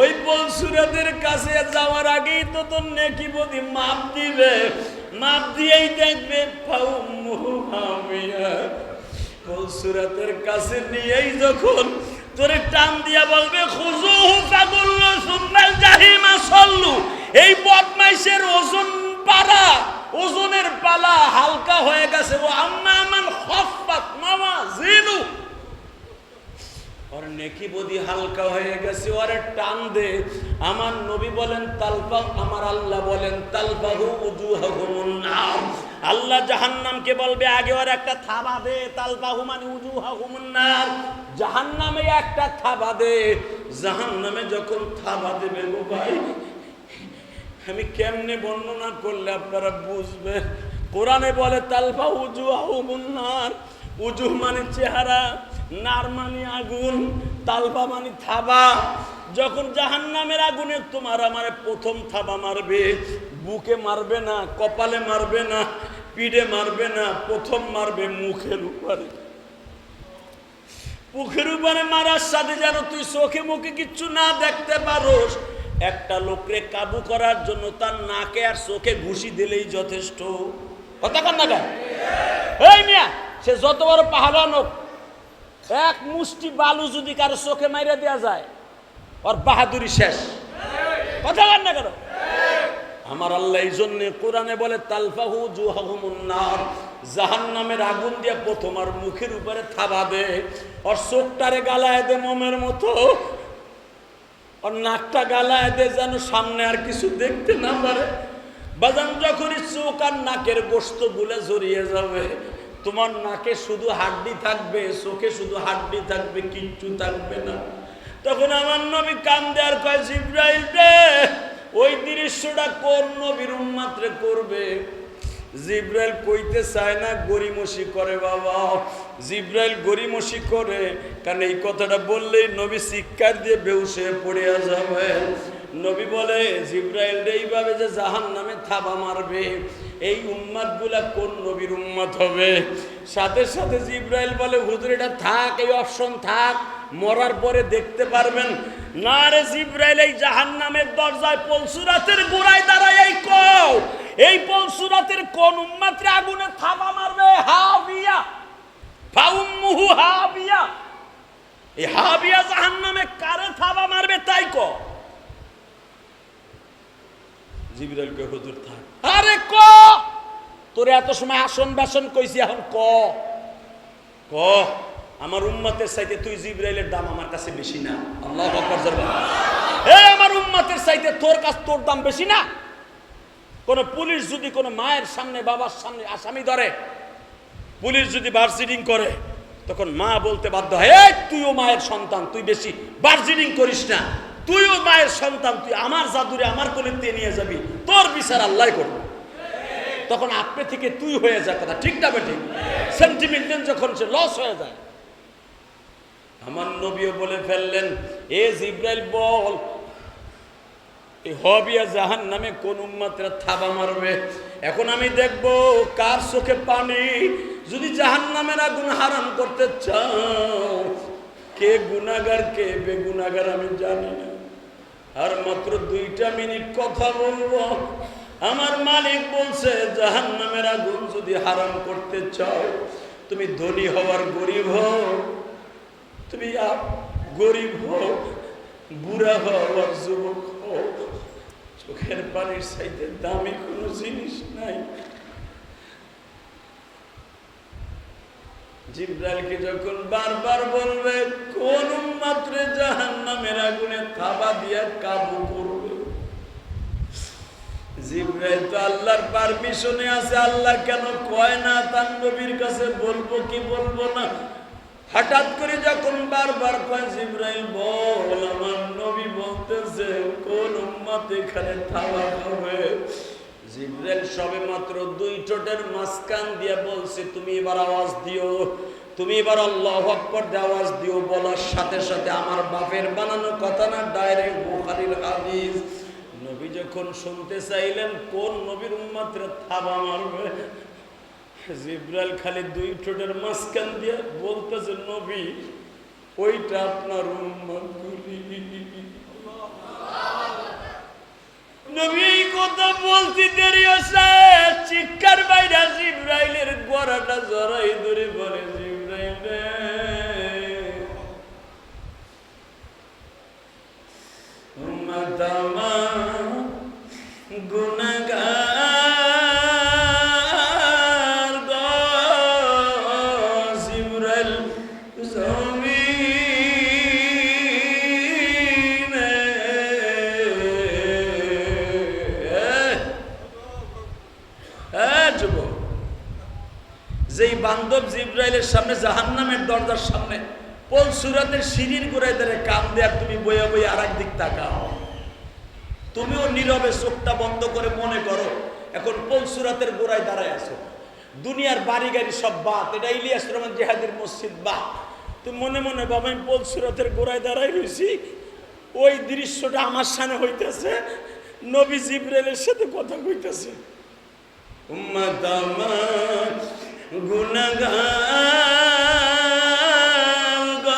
ওই পলসুরাদের কাছে যাওয়ার আগেই তো তোর নেকি বদি মাপ দিবে। মাপ দিয়েই দেখবে পলসুরাতের কাছে নিয়েই যখন তোরে টান দিয়া বলবে খুজুহু ফাগুল্লু সুম্মাল জাহিমা সল্লু। এই বদমাইশের ওজন পারা ওজনের পালা হালকা হয়ে গেছে। ও আম্মা আমান খফাত ওর নেকি বদি হালকা হয়ে গেছে, ওরে টান দে। আমার নবী বলেন, তালফা, আমার আল্লাহ বলেন নার। আল্লাহ জাহান্নামকে বলবে, আগে ওর একটা থাবা দে, তালফাহু মানে নার। জাহান্নামে একটা থাবা দে। জাহান্নামে যখন থাবা দেবে গো ভাই, আমি কেমনে বর্ণনা করলে আপনারা বুঝবেন? কোরআনে বলে তালফা উজু আহুমুন্নার উজু মানে চেহারা নার মানে আগুন তালফা মানে থাবা। যখন জাহান নামের আগুনে তোমার আমার প্রথম থাবা মারবে, বুকে মারবে না, কপালে মারবে না, পিঠে মারবে না, প্রথম মারবে মুখের উপরে। মুখের উপরে মারার সাথে যেন তুই চোখে মুখে কিচ্ছু না দেখতে পারোস, একটা লোকরে কাবু করার জন্য তার নাকে আর চোখে ঘুষি দিলেই যথেষ্ট। কথা কান না গায়? এই মিয়া! সে যত বড় পাহাড়ান হোক, এক মুষ্টি বালু যদি কারও চোখে মাইরা দেওয়া যায়, ওর বাহাদুরি শেষ। কথা কান না কেন? আমার আল্লাহ এই জন্য কোরআনে বলে, তালফাহু জুহাহুমুন্নার জাহান্নামের আগুন দিয়ে প্রথম আর মুখের উপরে থাবা দে, ওর চোখটারে গালায় দে মোমের মতো। ওর নাকটা গালায় দে যেন সামনে আর কিছু দেখতে না পারে। বাজান যখনই চোখ আর নাকের গোস্ত গুলে জড়িয়ে যাবে তোমার নাকে শুধু হাড্ডি থাকবে, চোখে শুধু হাড্ডি থাকবে, কিচ্ছু থাকবে না। তখন আমার নবী কান দেওয়ার কয়, জিব্রাইল রে, ওই দৃশ্যটা কোন নবীর উন্মাত্রে করবে? জিব্রাইল কইতে চায় না গরিমসি করে বাবা। জিব্রাইল গরিমসি করে, কারণ এই কথাটা বললেই নবী শিক্ষার দিয়ে বেউসে পড়ে যাবে। নবী বলে, জিব্রাইল এইভাবে যে জাহান নামে থাবা মারবে, এই উম্মাদগুলা কোন নবীর উম্মাদ হবে? সাথে সাথে জিব্রাইল বলে, হুজুর, এটা থাক, এই অপশন থাক, মরার পরে দেখতে পারবেন। না রে জিব্রাইল, এই জাহান নামের দরজায় পলসুরাতের গোড়ায় দাঁড়ায়, এই কও, এই পলসুরাতের কোন উম্মাত্রে আগুনে থাবা মারবে? হাবিয়া, ফাউম্মুহু হাবিয়া। এই হাবিয়া জাহান নামে কারে থাবা মারবে তাই ক জিব্রাইলকে হুজুর থাক। আরে ক? তোরে এত সময় আসন বাসন কইছি এখন ক? ক? আমার উম্মতের চাইতে তুই জিব্রাইলের দাম আমার কাছে বেশি না। আল্লাহ। এই আমার উম্মতের চাইতে তোর কাছে তোর দাম বেশি না? কোন পুলিশ যদি কোনো মায়ের সামনে বাবার সামনে আসামি ধরে পুলিশ যদি বার্সিডিং করে তখন মা বলতে বাধ্য হয় "এই, তুইও মায়ের সন্তান তুই বেশি বার্সিডিং করিস না। তুইও মায়ের সন্তান, তুই আমার জাদুরে, আমার কোলে নিয়ে যাবি, তোর বিচার আল্লাহ করবে। তখন আপনি থেকে তুই হয়ে যায় কথা, ঠিক না বেঠিক? সেন্টিমেন্ট যখন সে লস হয়ে যায়। আমার নবীও বলে ফেললেন, এ জিব্রাইল, বল এই হবিয়া জাহান নামে কোন উম্মাত্রা থাবা মারবে? এখন আমি দেখব কার চোখে পানি। যদি জাহান নামের আগুন হারাম করতে চাও, কে গুনাগার কে বেগুনাগার আমি জানি না। আর মাত্র দুইটা মিনিট কথা বলব। আমার মালিক বলছে জাহান নামের আগুন যদি হারাম করতে চাও, তুমি ধনী হওয়ার গরিব হও, তুমি গরিব হও, বুড়া হও আর যুবক হও। চোখের পানির চাইতে দামি কোনো জিনিস নাই। জিব্রাইলকে যখন বারবার বলবে, কোন মাত্রে জাহান নামের আগুনে থাবা দিয়া কাবু করবে? জিব্রাইল তো আল্লাহর পারমিশনে আছে, আল্লাহ কেন কয় না? তার নবীর কাছে বলব কি বলব না? হঠাৎ করে যখন বারবার কয়, জিব্রাইল বল, আমার নবী বলতেছে, কোন উম্মত এখানে থাবা হবে জিব্রাইল সবে মাত্র দুই ঠোঁটের মাঝখান দিয়ে বলছে, তুমি এবার আওয়াজ দিও। তুমি এবার আল্লাহ আকবর দিয়ে আওয়াজ দিও, বলার সাথে সাথে আমার বাপের বানানো কথা না ডাইরেক্ট বুখারীর হাদিস। নবী যখন শুনতে চাইলেন, কোন নবীর উম্মাত্রে থাবা মারবে? জিব্রাইল খালি দুই ঠোঁটের মাঝখান দিয়ে বলতেছে, নবী, ওইটা আপনার উম্মতগুলি। নবী কথা বলতে দেরি আছে চিৎকার বাইরা জিব্রাইলের গড়াটা জড়াই ধরে বলে Madama যেই বান্ধব জিব্রাইলের সামনে, জাহান্নামের দরজার সামনে পোল সুরাতের সিঁড়ির গোড়ায় ধরে কাম দেয়ার তুমি বইয়া বইয়া আর দিক তাকাও। তুমিও নীরবে চোখটা বন্ধ করে মনে করো, এখন পোল সুরাতের গোড়ায় দাঁড়ায় আছো? দুনিয়ার বাড়ি গাড়ি সব বাদ, এটা ইলিয়াস রহমান জেহাদের মসজিদ বা তুমি মনে মনে বাবা আমি পোল সুরাতের গোড়ায় দাঁড়ায় রয়েছি? ওই দৃশ্যটা আমার সামনে হইতেছে, নবী জিব্রাইলের সাথে কথা কইতেছে। গুণগান গ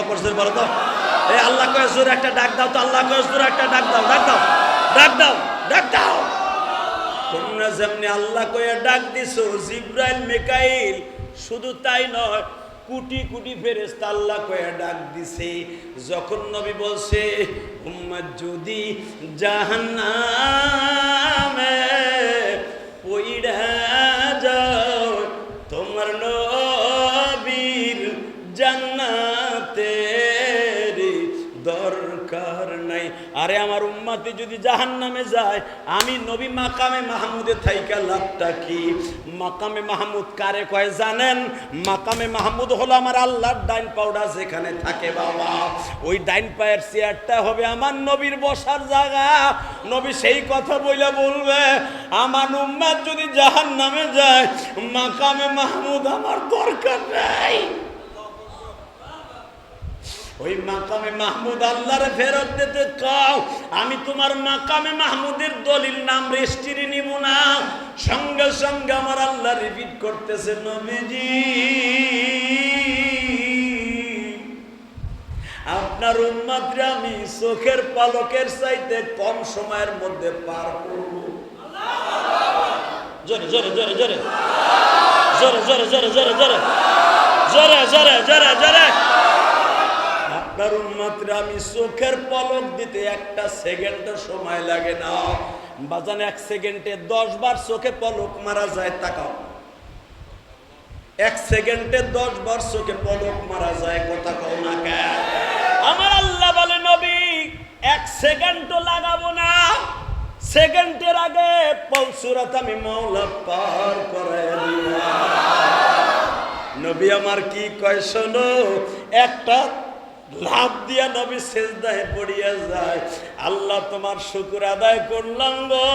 আকবার জোরে বলো তো। এই আল্লাহ কয়ে, জোরে একটা ডাক দাও তো, আল্লাহ কয়ে, জোরে একটা ডাক দাও ডাক দাও ডাক দাও ডাক দাও। তোমরা যেমনি আল্লাহ কয়ে ডাক দিছো, জিব্রাইল, মিকাইল, শুধু তাই নয়, কুটি কুটি ফেরেস্তা আল্লাহ কয়ে ডাক দিছে। যখন নবী বলছে, উম্মত যদি জাহান্নামে আরে আমার উম্মাতে যদি জাহান নামে যায়, আমি নবী মাকামে মাহমুদে থাইকা লাভটা কি? মাকামে মাহমুদ কারে কয় জানেন? মাকামে মাহমুদ হলো আমার আল্লাহর ডাইন পাউডার যেখানে থাকে বাবা। ওই ডাইন পায়ের চেয়ারটা হবে আমার নবীর বসার জায়গা। নবী সেই কথা বইলে বলবে, আমার উম্মাদ যদি জাহান নামে যায়, মাকামে মাহমুদ আমার দরকার নাই। ওই মাকামে মাহমুদ আল্লাহরে ফেরত দিতে কাও আমি তোমার মাকামে মাহমুদের দলিল নাম রেস্টিরি নিব না। সঙ্গে সঙ্গে আমার আল্লাহ রিপিট করতেছে, নবীজি। আপনার উন্মাত্রে আমি চোখের পালকের চাইতে কম সময়ের মধ্যে পার করব। জোরে জোরে জোরে জোরে। জোরে জোরে জোরে জোরে জোরে। জোরে জোরে জোরে জোরে। আপনার উন্মাত্রে আমি চোখের পলক দিতে একটা সেকেন্ডের সময় লাগে না। বাজান এক সেকেন্ডে দশ বার চোখে পলক মারা যায়, তাকাও। এক সেকেন্ডে দশ বার চোখে পলক মারা যায়, কথা কও না কেন? আমার আল্লাহ বলে, নবী, এক সেকেন্ডও লাগাবো না। সেকেন্ডের আগে পলসুরাত আমি মৌলা পার করে নবী আমার কি কয়, শোনো, একটা লাভ দিয়া নবী সেজদায় পড়িয়া যায়। আল্লাহ তোমার শুকুর আদায় করলাম গো।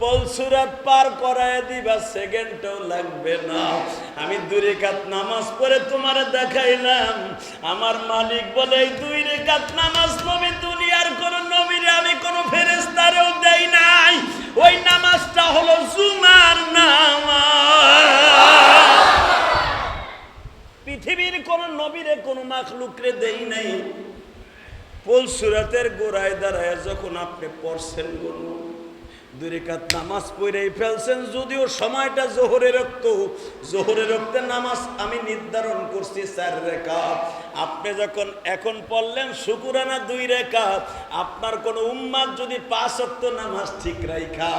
পলসুরাত পার করায় দিবা, সেকেন্ডও লাগবে না। আমি দুই রেখাত নামাজ পরে তোমার দেখাইলাম। আমার মালিক বলে দুই রেখাত নামাজ নবী মাখলুকরে দেই নাই। পোল সুরাতের গোড়ায় দাঁড়ায় যখন আপনি পড়ছেন দুই রেখাত নামাজ পড়েই ফেলছেন, যদিও সময়টা রক্ত রক্তের নামাজ আমি নির্ধারণ করছি চার রেখা। আপনি যখন এখন পড়লেন শুকুরানা দুই রেখা, আপনার কোনো উম্মাদ যদি পাঁচ নামাজ ঠিক রাইখা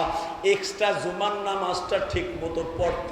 এক্সট্রা জুমার নামাজটা ঠিক মতো পড়তে